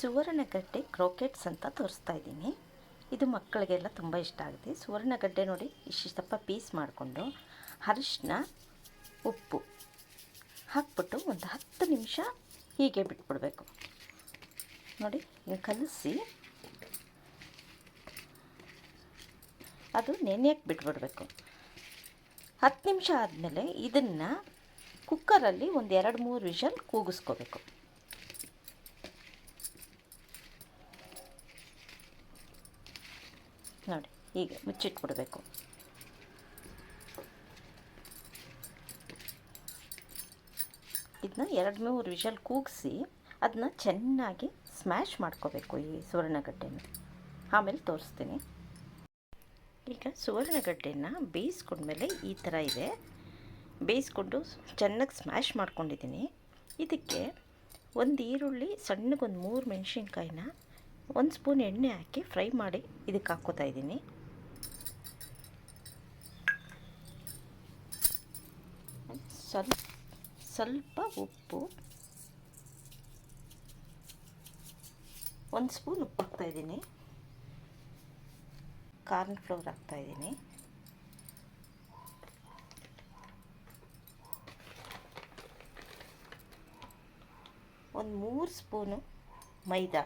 ಸುವರ್ಣಗಡ್ಡೆ ಕ್ರೋಕೆಟ್ಸ್ ಅಂತ ತೋರಿಸ್ತಾ ಇದ್ದೀನಿ. ಇದು ಮಕ್ಕಳಿಗೆಲ್ಲ ತುಂಬ ಇಷ್ಟ ಆಗುತ್ತೆ. ಸುವರ್ಣಗಡ್ಡೆ ನೋಡಿ, ಇಷ್ಟಿಷ್ಟಪ್ಪ ಪೀಸ್ ಮಾಡಿಕೊಂಡು ಅರಿಶಿನ, ಉಪ್ಪು ಹಾಕ್ಬಿಟ್ಟು ಒಂದು ಹತ್ತು ನಿಮಿಷ ಹೀಗೆ ಬಿಟ್ಬಿಡಬೇಕು. ನೋಡಿ ಕಲಸಿ. ಅದು ನೆನೆಯಕ್ಕೆ ಬಿಟ್ಬಿಡಬೇಕು. ಹತ್ತು ನಿಮಿಷ ಆದಮೇಲೆ ಇದನ್ನು ಕುಕ್ಕರಲ್ಲಿ ಒಂದು ಎರಡು ಮೂರು ವಿಷಲ್ ಕೂಗಿಸ್ಕೋಬೇಕು. ನೋಡಿ, ಹೀಗೆ ಮುಚ್ಚಿಟ್ಬಿಡಬೇಕು. ಇದನ್ನ ಎರಡು ಮೂರು ವಿಷಲ್ ಕೂಗಿಸಿ ಅದನ್ನ ಚೆನ್ನಾಗಿ ಸ್ಮ್ಯಾಶ್ ಮಾಡ್ಕೋಬೇಕು ಈ ಸುವರ್ಣಗಡ್ಡೆನ. ಆಮೇಲೆ ತೋರಿಸ್ತೀನಿ. ಈಗ ಸುವರ್ಣಗಡ್ಡೆನ ಬೇಯಿಸ್ಕೊಂಡ್ಮೇಲೆ ಈ ಥರ ಇದೆ. ಬೇಯಿಸ್ಕೊಂಡು ಚೆನ್ನಾಗಿ ಸ್ಮ್ಯಾಶ್ ಮಾಡ್ಕೊಂಡಿದ್ದೀನಿ. ಇದಕ್ಕೆ ಒಂದು ಈರುಳ್ಳಿ, ಸಣ್ಣಗೊಂದು ಮೂರು ಮೆಣಸಿನ್ಕಾಯಿನ ಒಂದು ಸ್ಪೂನ್ ಎಣ್ಣೆ ಹಾಕಿ ಫ್ರೈ ಮಾಡಿ ಇದಕ್ಕೆ ಹಾಕ್ಕೋತಾ ಇದ್ದೀನಿ. ಸ್ವಲ್ಪ ಸ್ವಲ್ಪ ಉಪ್ಪು. ಒಂದು ಸ್ಪೂನ್ ಉಪ್ಪು ಹಾಕ್ತಾಯಿದ್ದೀನಿ ಕಾರ್ನ್ ಫ್ಲೋರ್ ಹಾಕ್ತಾಯಿದ್ದೀನಿ ಒಂದು ಮೂರು ಸ್ಪೂನು ಮೈದಾ.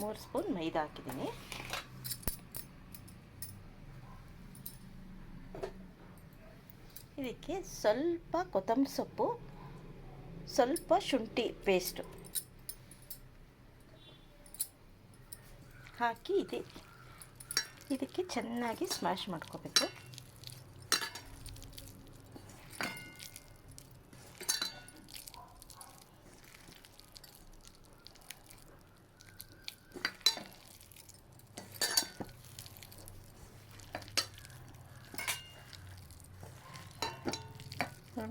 ಮೂರು ಸ್ಪೂನ್ ಮೈದಾ ಹಾಕಿದ್ದೀನಿ. ಇದಕ್ಕೆ ಸ್ವಲ್ಪ ಕೊತ್ತಂಬರಿ ಸೊಪ್ಪು, ಸ್ವಲ್ಪ ಶುಂಠಿ ಪೇಸ್ಟು ಹಾಕಿ ಇದೆ. ಇದಕ್ಕೆ ಚೆನ್ನಾಗಿ ಸ್ಮ್ಯಾಶ್ ಮಾಡ್ಕೋಬೇಕು.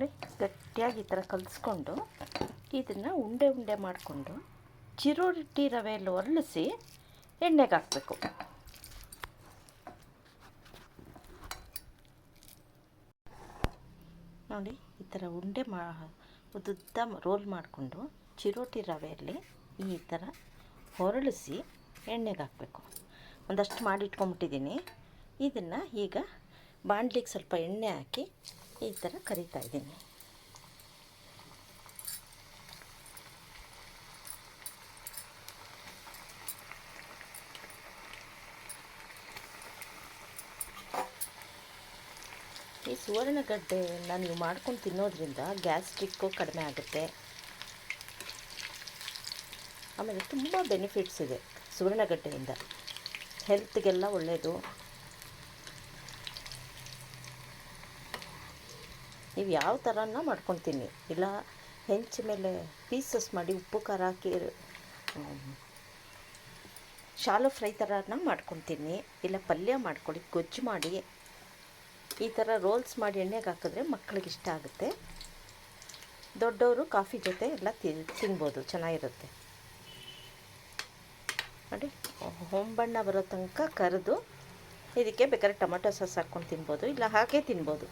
ನೋಡಿ, ಗಟ್ಟಿಯಾಗಿ ಈ ಥರ ಕಲಿಸ್ಕೊಂಡು ಇದನ್ನು ಉಂಡೆ ಉಂಡೆ ಮಾಡಿಕೊಂಡು ಚಿರೋಟಿ ರವೆಯಲ್ಲಿ ಒರಳಿಸಿ ಎಣ್ಣೆಗೆ ಹಾಕಬೇಕು. ನೋಡಿ, ಈ ಥರ ಉಂಡೆ ಮಾ, ಉದ್ದುದ್ದ ರೋಲ್ ಮಾಡಿಕೊಂಡು ಚಿರೋಟಿ ರವೆಯಲ್ಲಿ ಈ ಥರ ಹೊರಳಿಸಿ ಎಣ್ಣೆಗೆ ಹಾಕಬೇಕು. ಒಂದಷ್ಟು ಮಾಡಿ ಇಟ್ಕೊಂಬಿಟ್ಟಿದ್ದೀನಿ ಇದನ್ನು ಈಗ ಬಾಣಲಿಗೆ ಸ್ವಲ್ಪ ಎಣ್ಣೆ ಹಾಕಿ ಈ ಥರ ಕರಿತಾ ಇದ್ದೀನಿ. ಈ ಸುವರ್ಣಗಡ್ಡೆಯನ್ನು ನೀವು ಮಾಡ್ಕೊಂಡು ತಿನ್ನೋದ್ರಿಂದ ಗ್ಯಾಸ್ಟ್ರಿಕ್ಕು ಕಡಿಮೆ ಆಗುತ್ತೆ. ಆಮೇಲೆ ತುಂಬ ಬೆನಿಫಿಟ್ಸ್ ಇದೆ ಸುವರ್ಣಗಡ್ಡೆಯಿಂದ. ಹೆಲ್ತ್ಗೆಲ್ಲ ಒಳ್ಳೆಯದು ನೀವು ಯಾವ ಥರನ ಮಾಡ್ಕೊತೀನಿ. ಇಲ್ಲ, ಹೆಂಚ ಮೇಲೆ ಪೀಸಸ್ ಮಾಡಿ ಉಪ್ಪು, ಖಾರ ಹಾಕಿ ಶಾಲು ಫ್ರೈ ಥರನ ಮಾಡ್ಕೊತೀನಿ. ಇಲ್ಲ, ಪಲ್ಯ ಮಾಡ್ಕೊಳ್ಳಿ ಗೊಜ್ಜು ಮಾಡಿ. ಈ ಥರ ರೋಲ್ಸ್ ಮಾಡಿ ಎಣ್ಣೆಗೆ ಹಾಕಿದ್ರೆ ಮಕ್ಕಳಿಗೆ ಇಷ್ಟ ಆಗುತ್ತೆ. ದೊಡ್ಡವರು ಕಾಫಿ ಜೊತೆ ಎಲ್ಲ ತಿನ್ ತಿನ್ಬೋದು, ಚೆನ್ನಾಗಿರುತ್ತೆ. ನೋಡಿ ಹೊಂಬಣ್ಣ ಬರೋ ತನಕ ಕರೆದು, ಇದಕ್ಕೆ ಬೇಕಾದ್ರೆ ಟೊಮೆಟೊ ಸಾಸ್ ಹಾಕ್ಕೊಂಡು ತಿನ್ಬೋದು, ಇಲ್ಲ ಹಾಗೆ ತಿನ್ಬೋದು.